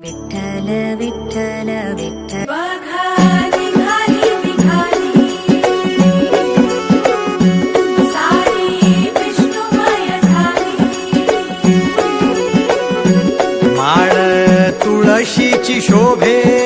विठ्ठल विठ्ठल विठ्ठल. माळ तुळशीची शोभे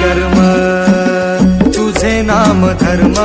कर्म तुझे नाम धर्म.